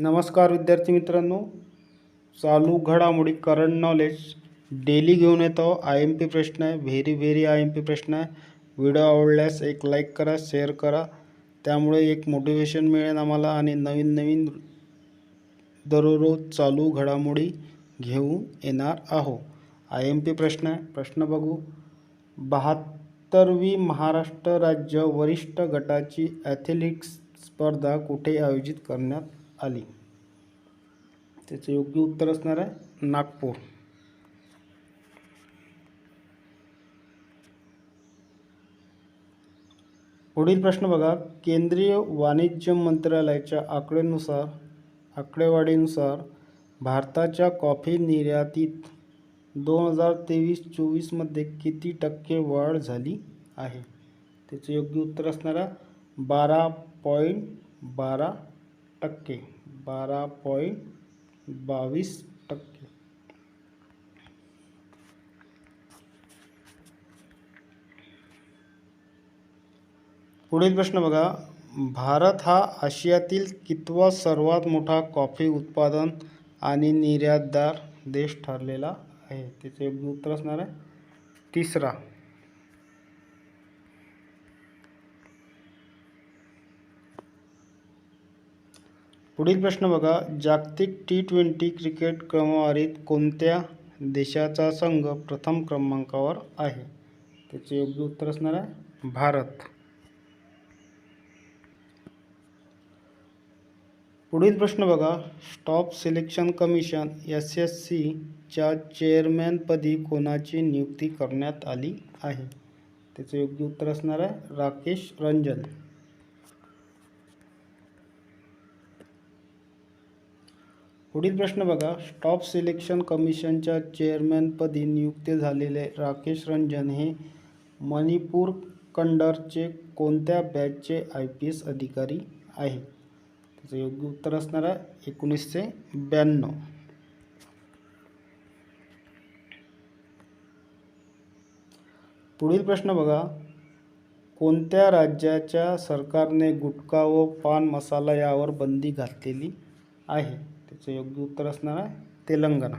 नमस्कार विद्यार्थी मित्रांनो. चालू घडामोडी करंट नॉलेज डेली घेऊन येतो. आय एम पी प्रश्न आहे. Very very I M P प्रश्न आहे. व्हिडिओ आवडल्यास एक लाईक करा शेअर करा. त्यामुळे एक मोटिवेशन मिळेल आम्हाला आणि नवीन नवीन दररोज चालू घडामोडी घेऊन येणार आहो आय एम पी प्रश्न आहे. प्रश्न बघू. बहात्तरवी महाराष्ट्र राज्य वरिष्ठ गटाची ॲथलेटिक्स स्पर्धा कुठे आयोजित करण्यात आली? त्याचे योग्य उत्तर असणार आहे नागपूर. पुढील प्रश्न बघा. केंद्रीय वाणिज्य मंत्रालयाच्या आकडेनुसार आकडेवारीनुसार भारताच्या कॉफी निर्यातीत दोन हजार तेवीस चोवीसमध्ये किती टक्के वाढ झाली आहे? त्याचे योग्य उत्तर असणार आहे बारा पॉईंट बारा टक्के. बारा पॉईंट बावीस टक्के. पुढील प्रश्न बघा. भारत हा आशियातील कितवा सर्वात मोठा कॉफी उत्पादन आणि निर्यातदार देश ठरलेला आहे? त्याचे योग्य उत्तर असणार आहे. तिसरा. पुढील प्रश्न बघा जागतिक टी ट्वेंटी क्रिकेट क्रमवारीत कोणत्या देशाचा संघ प्रथम क्रमांकावर आहे? त्याचे योग्य उत्तर असणार आहे भारत. पुढील प्रश्न बघा staff selection commission S S सीच्या चेअरमॅनपदी कोणाची नियुक्ती करण्यात आली आहे? त्याचे योग्य उत्तर असणार आहे राकेश रंजन. पुढील प्रश्न बघा. स्टॉप सिलेक्शन कमिशनच्या चेअरमॅनपदी नियुक्त झालेले राकेश रंजन हे मणिपूर कंडरचे कोणत्या बॅचचे आय पी एस अधिकारी आहे त्याचं योग्य उत्तर असणार आहे एकोणीसशे ब्याण्णव. पुढील प्रश्न बघा. कोणत्या राज्याच्या सरकारने गुटखा व पान मसाला यावर बंदी घातलेली आहे? त्याचं योग्य उत्तर असणार आहे तेलंगणा.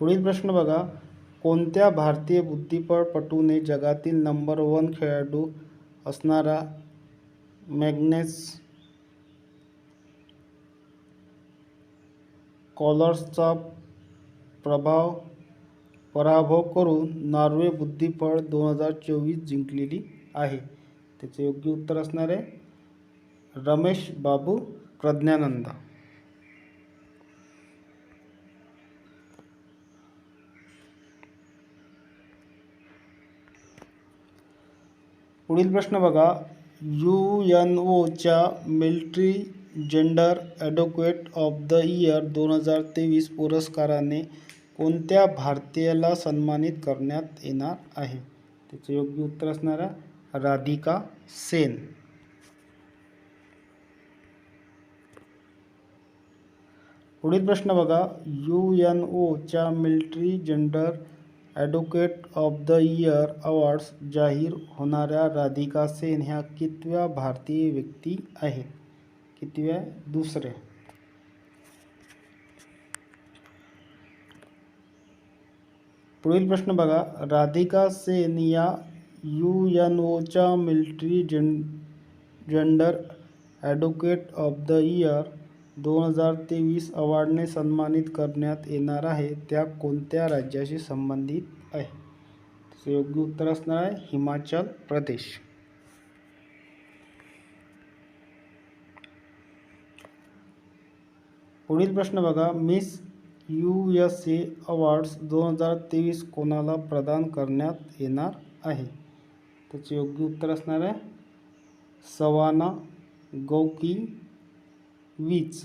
पुढील प्रश्न बघा कोणत्या भारतीय बुद्धिबळपटूने जगातील नंबर वन खेळाडू असणारा मॅग्नेस कॉलर्सचा प्रभाव पराभव करून नॉर्वे बुद्धिबळ दोन हजार चोवीस जिंकलेली आहे. त्याचे योग्य उत्तर असणार आहे रमेश बाबू प्रज्ञानंद. पुढील प्रश्न बघा. यू एन ओच्या military gender advocate of the year दोन हजार तेवीस पुरस्काराने कोणत्या भारतीयाला सन्मानित करण्यात येणार आहे? त्याचे योग्य उत्तर असणार आहे राधिका सेन. पुढील प्रश्न बघा. यू एन ओच्या military gender advocate of the year awards जाहीर होणाऱ्या राधिका सेन ह्या कितव्या भारतीय व्यक्ती आहेत? कितव्या? दुसऱ्या पुढील प्रश्न बघा. राधिका सेन या यू एन ओच्या मिलिटरी जें gender advocate of the year दोन हज़ार तेवीस अवॉर्डने सन्मानित करण्यात येणार आहे. त्या कोणत्या राज्याशी संबंधित आहे? योग्य उत्तर असणार आहे हिमाचल प्रदेश. पुढील प्रश्न बघा. Miss U S A awards दोन हजार तेवीस कोणाला प्रदान करण्यात येणार आहे? त्याचे योग्य उत्तर असणार आहे सवाना गौकी वीज